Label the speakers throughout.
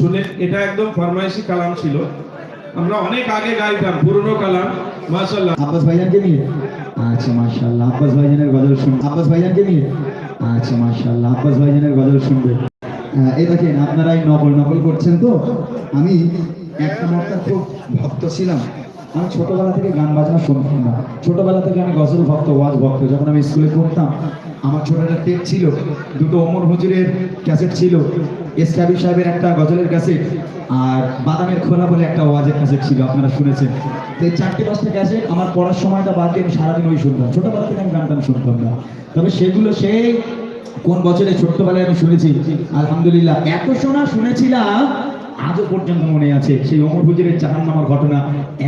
Speaker 1: শুনে এটা একদম ফরমাইশি কালাম ছিল। আমরা অনেক আগে গাইতাম, পুরনো কালাম, মাশাআল্লাহ।
Speaker 2: আব্বাস ভাইজানকে নিয়ে। আচ্ছা মাশাআল্লাহ। আব্বাস ভাইজানের গজল শুন আব্বাস ভাইজানকে নিয়ে। আচ্ছা মাশাআল্লাহ। আব্বাস ভাইজানের গজল শুনবে। এই দেখেন, আপনারাই নকল নকল করছেন তো? আমি একটা মর্তার খুব ভক্ত ছিলাম। আমি ছোটবেলা থেকে গান বাজনা শুনতাম না। ছোটবেলা থেকে আমি গজল ভক্ত, ওয়াজ ভক্ত। যখন আমি স্কুলে পড়তাম, আমার ছোট একটা টেপ ছিল। দুটো অমর হুজুরের ক্যাসেট ছিল। এসকাবি সাহেবের একটা গজলের কাছে আর বাদামের খোলা বলে একটা ওয়াজের কাছে ছিল, আপনারা শুনেছেন। তো এই চারটে পাঁচটা গেছে আমার পড়ার সময়টা বাদ দিয়ে আমি সারাদিন ওই শুনতাম। ছোটবেলা থেকে আমি গান টান শুনতাম না। তবে সেগুলো সেই কোন বছরে ছোট্টবেলায় আমি শুনেছি? আলহামদুলিল্লাহ। এত শোনা শুনেছিলাম আজও পর্যন্ত মনে আছে সেই অমর হুজুরের জাহান নামার ঘটনা।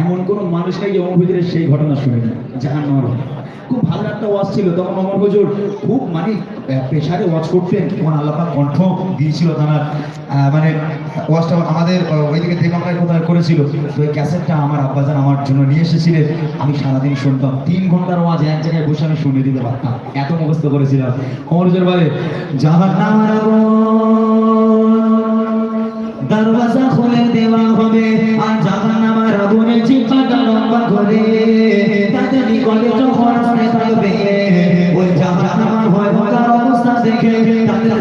Speaker 2: এমন কোন মানুষ নেই যে অমর হুজুরের সেই ঘটনা শুনেনি জাহান নামার। খুব ভালো একটা ওয়াজ ছিল তখন অমর হুজুর খুব মানে প্রেশারে ওয়াজ করতেন। তখন আল্লাপা কণ্ঠ দিয়েছিল আহ, মানে ওয়াজটা আমাদের ওইদিকে আমরা কোথায় করেছিল। তো ওই ক্যাসেটটা আমার আব্বাজান আমার জন্য নিয়ে এসেছিলেন। আমি সারাদিন শুনতাম। তিন ঘণ্টার ওয়াজ এক জায়গায় বসে আমি শুনে দিতে পারতাম। এত মুখস্থ করেছিলাম। অমর হুজুর বলে জাহান নামার দরওয়াজা খুলে দেওয়া হবে। আর জাহান্নামের আগুনের চিপাটা লম্বা করে তাদের নিকটে যখন আসতে ওই জাহান্নামের ভয় অবস্থা দেখে তাদের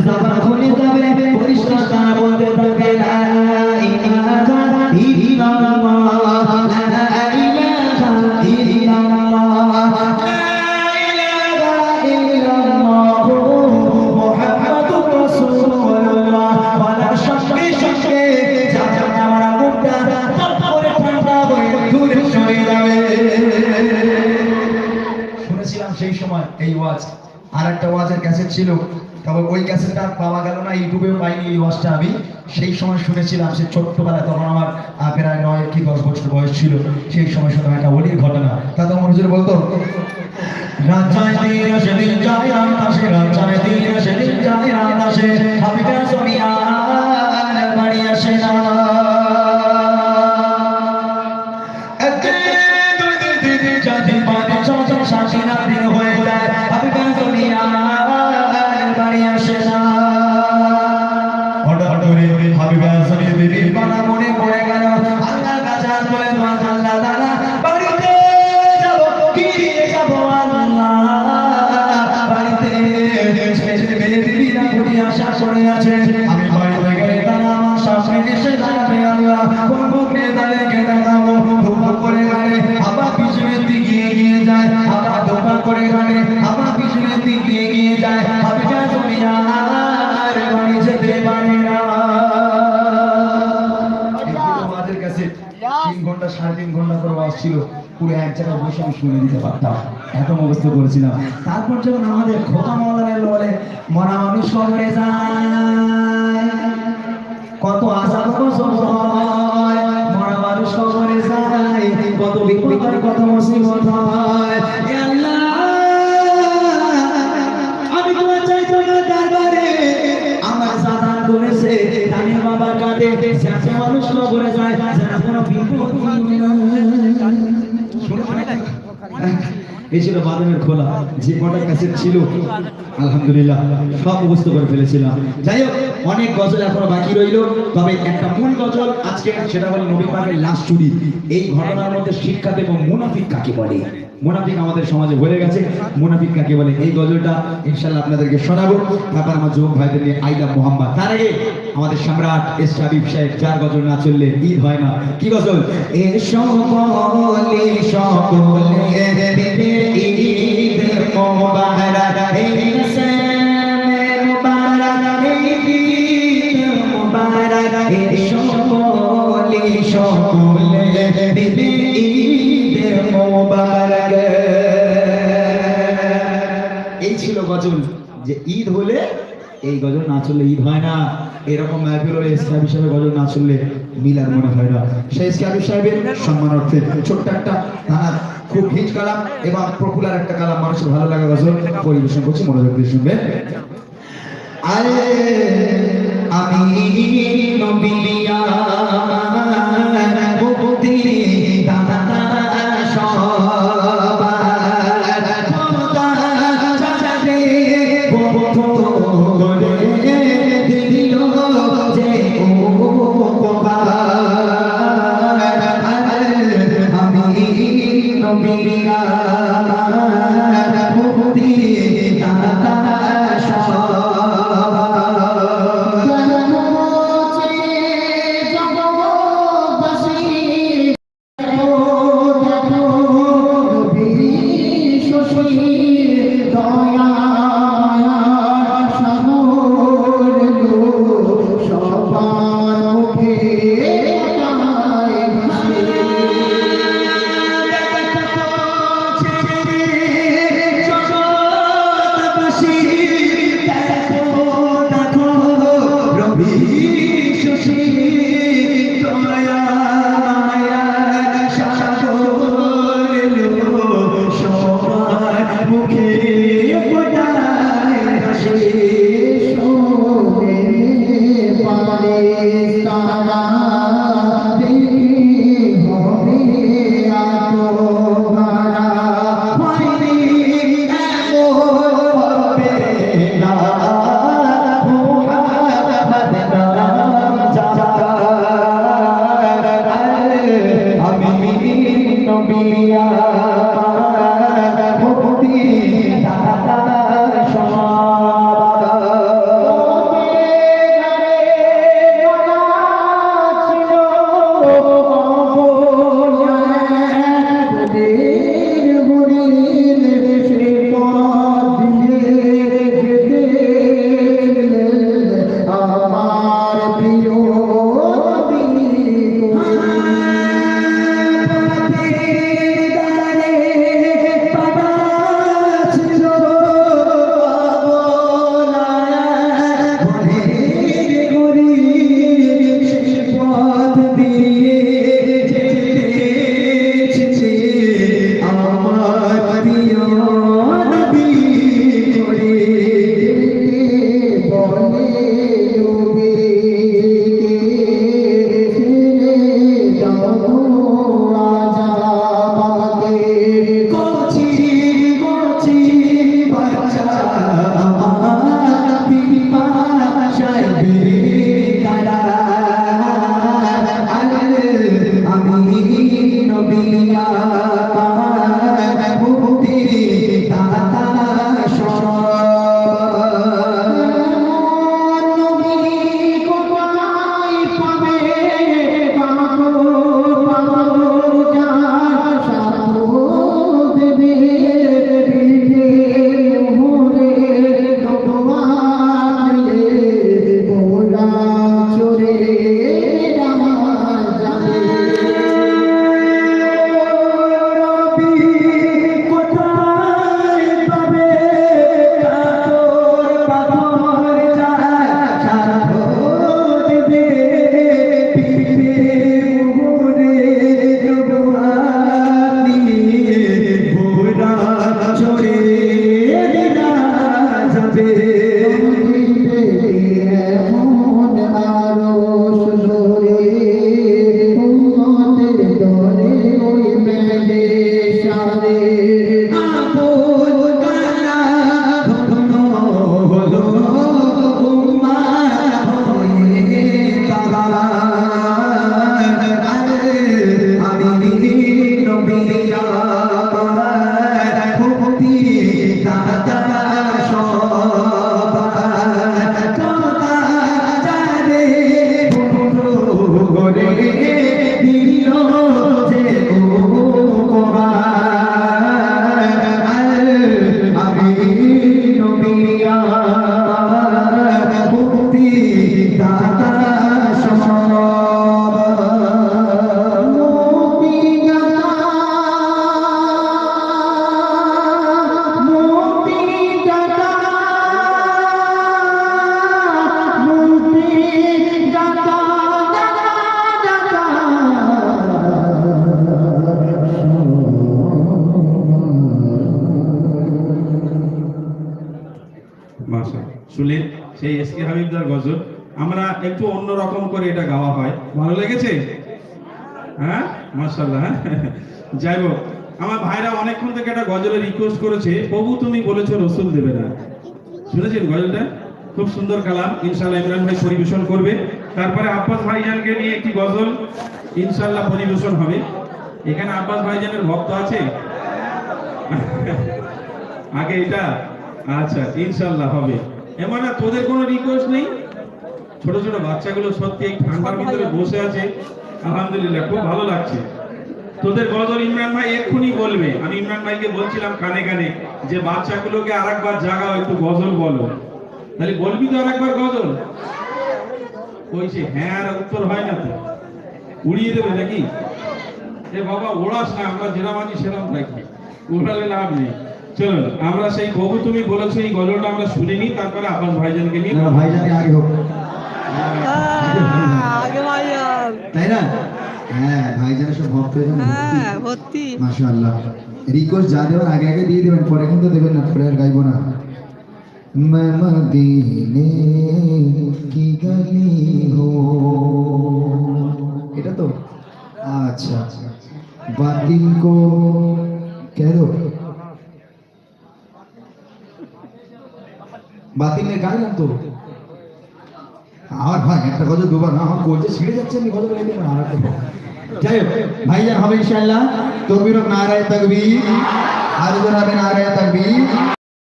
Speaker 2: ক্যাসেট ছিল, তবে ওই ক্যাসেটটা পাওয়া গেল না, ইউটিউবেও পাইনি এই ওয়াজটা আমি। সেই সময় শুনেছিলাম সে ছোট্টবেলায় তখন আমার প্রায় নয় কি দশ বছর বয়স ছিল, সেই সময় শুনলাম একটা অলির ঘটনা। তা তো মনোজুর বলতো, রাজায় দিন সেদিন যায় রাত আসে রাজায় দিন সেদিন যায় রাত আসে হাবিবা জায়গায় বসে আমি শুনে দিতে পারতাম। এত অবস্থা করেছিলাম। তারপর যখন আমাদের খোকা মৌলানা বলে, মরা মানুষ কবরে কত আশা কত ছিল বাদামের খোলা, যে কটা ক্যাসেট ছিল, আলহামদুলিল্লাহ, সব মুখস্থ করে ফেলেছিলাম। যাই হোক, অনেক গজল এখনও বাকি রইল, তবে একটা মূল গজল আজকে, সেটা হলো নবী পাকের লাশ চুরি। এই ঘটনার মধ্যে শিক্ষা দেব মুনাফিক কাকে বলে? মুনাফিক আমাদের সমাজে ভরে গেছে। মুনাফিক কাকে বলে? এই গজলটা ইনশাল্লাহ আপনাদেরকে শোনাবো। তারপর আমার যুবক ভাইদের নিয়ে আইলা মোহাম্মদ। তার আগে আমাদের সম্রাট এস হাবিব সাহেব, যার গজল না চললে ঈদ হয় না। কি গজল? বলে সকলে সকলে সকলে দিবে ঈদ গজল, যে ঈদ হলে এই গজল না চললে ঈদ হয় না। এরকম মাহফিল ইসলাম হিসাবে গজল না চললে মিলার মনে হয় না। সেই ইসলামী সাহেবের সম্মানার্থে ছোট্ট একটা খুব হিট কালাম এবং পপুলার একটা কালাম, মানুষের ভালো লাগা গজল পরিবেশন করছি মনোযোগ দিয়ে শুনবেন। আরে আমি নবিয়া মুখে Deus,
Speaker 1: সেই এস কে হাবিবদার গজল। আমরা একটু অন্য রকম করে এটা গাওয়া হয়। ভালো লেগেছে? হ্যাঁ? মার্শাল্লাহ যাই হোক, আমার ভাইরা অনেকক্ষণ থেকে একটা গজলের রিকোয়েস্ট করেছে প্রভু তুমি বলেছ রসুল দেবে না। শুনেছেন গজলটা? খুব সুন্দর কালাম। ইনশাল্লাহ ইমরান ভাই পরিবেশন করবে। তারপরে আব্বাস ভাইজানকে নিয়ে একটি গজল ইনশাল্লাহ পরিবেশন হবে। এখানে আব্বাস ভাইজানের ভক্ত আছে? আগে এটা? আচ্ছা ইনশাল্লাহ হবে। এমন তোদের কোনো রিকোয়েস্ট নেই? ছোট ছোট বাচ্চাগুলো সত্যি এই ঠান্ডার ভিতরে বসে আছে। আলহামদুলিল্লাহ খুব ভালো লাগছে। তোদের গজল ইমরান ভাই এক্ষুনি বলবে। আমি ইমরান ভাইকে বলছিলাম কানে কানে যে বাচ্চাগুলোকে আরেকবার জাগাও একটু গজল বলো। তাহলে বলবি তো আরেকবার গজল? ওই সে হ্যাঁ আর উত্তর হয় না তো। উড়িয়ে দেবে নাকি? এ বাবা ওড়াস না আমরা যেরাম আছি সেরাম থাকি। উড়ালে লাভ নেই। চলো আমরা সেই কবু তুমি বলেছ এই গজলটা আমরা শুনিনি তারপরে আবার ভাইজানকে নিয়ে
Speaker 2: না ভাইজানকে আগে হোক।
Speaker 3: হ্যাঁ, আগে ভাইজান।
Speaker 2: তাই না? হ্যাঁ ভাইজান সব ভক্ত হ্যাঁ, মাশাআল্লাহ। রিকোয়েস্ট যা দেবেন আগে আগে দিয়ে দেবেন পরে কিন্তু দেবেন না পরে আর গাইবো না। मैं मदीने এটা তো? আচ্ছা, আচ্ছা। বাতিল কো কেন বাতিল নে গাইলাম তো আর ভাই, একটা গজল দুবার না, আমার বলছে ছিঁড়ে যাচ্ছে, আমি গজল গাইতে পারি আর একটা যাই হোক, ভাইজান হবে ইনশাআল্লাহ। তকবীর নারায়ে তাকবীর আর জোর হবে নারায়ে তাকবীর।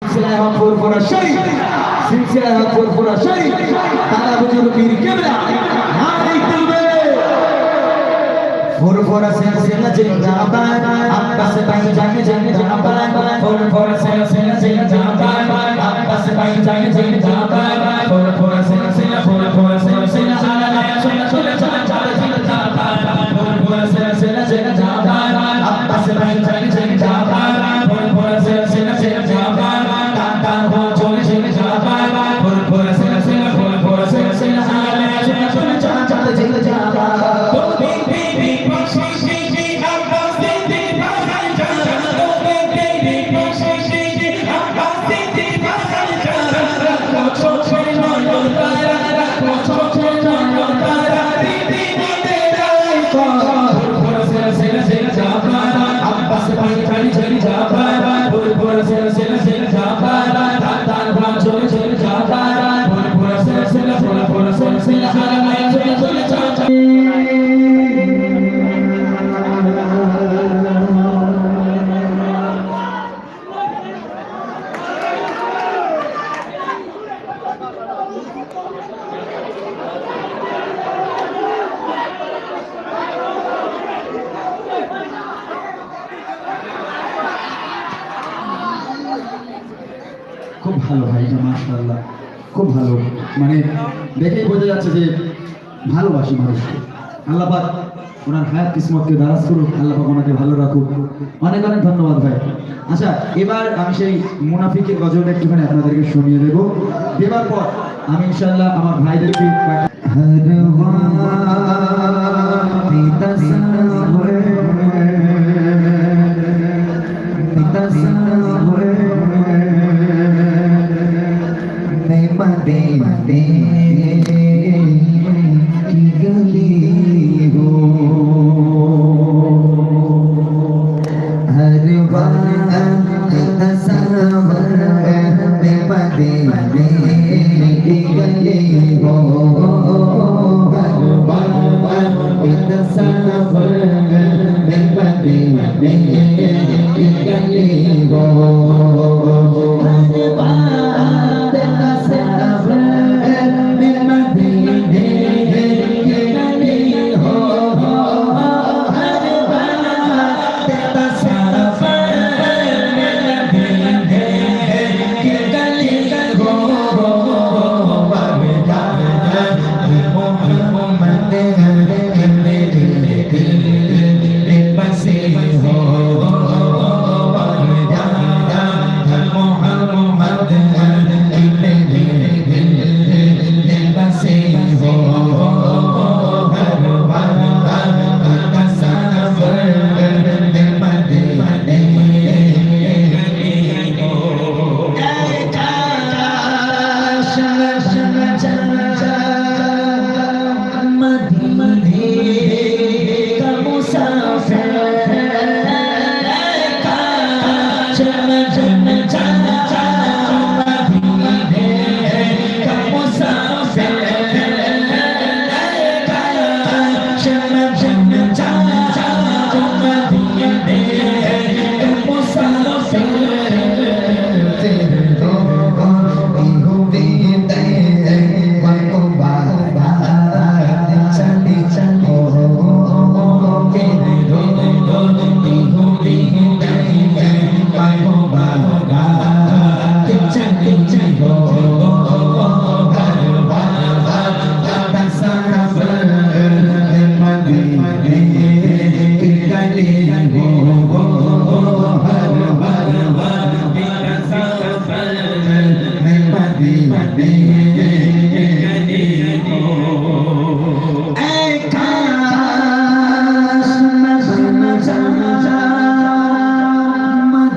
Speaker 2: সিলসিলায় হক ফুরফুরা শরী সিলসিলায় হক ফুরফুরা শরী তারা বুজুর পীর কেবলা নারায়ে তাকবীর ফুরফুরা সিলসিলা জিন্দাবাদ আব্বাস ভাই জানে জিন্দাবাদ ফুরফুরা সিলসিলা জিন্দাবাদ আব্বাস ভাই জানে জিন্দাবাদ ফুরফুরা সিলসিলা ফুরফুরা ভালো হাইটা মাশাল্লাহ খুব ভালো। মানে দেখেই বোঝা যাচ্ছে যে ভালোবাসি মানুষকে। আল্লাহবাদ ওনার হায়াত, কিসমতকে দারাজ করুক, আল্লাহ ওনাকে ভালো রাখুক। অনেক অনেক ধন্যবাদ ভাই। আচ্ছা এবার আমি সেই মুনাফিকের গজলটা একটুখানি আপনাদেরকে শুনিয়ে দেবো। দেবার পর আমি ইনশাল্লাহ আমার ভাইদেরকে
Speaker 4: Thank
Speaker 2: you.